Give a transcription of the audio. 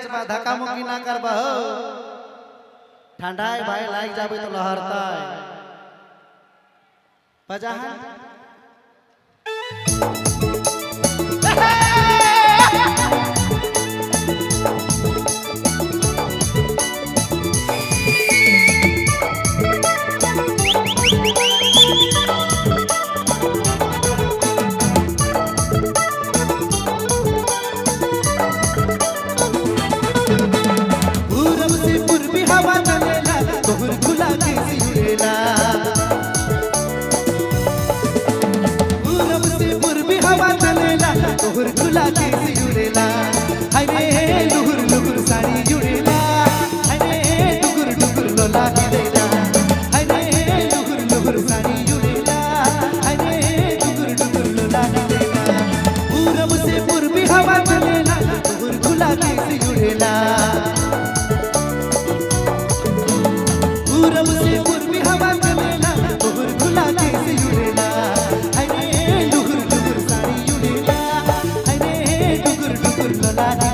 নাচবা ধাকামুকি না করবা হো ঠান্ডায় ভাই লাগ যাবে তো লহরতায় বাজাহান पूरब से पूर्वी हवा चलेला तोहर खुला के सिउड़ेला पूरब से पूर्वी हवा चलेला तोहर खुला के सिउड़ेला हाय रे लुहुर लुहुर साड़ी जुड़ेला हाय रे डुगुर डुगुर लोला हिरेला हाय रे लुहुर लुहुर साड़ी जुड़ेला हाय रे डुगुर डुगुर लोला हिरेला पूरब से पूर्वी हवा चलेला तोहर खुला के सिउड़ेला la la la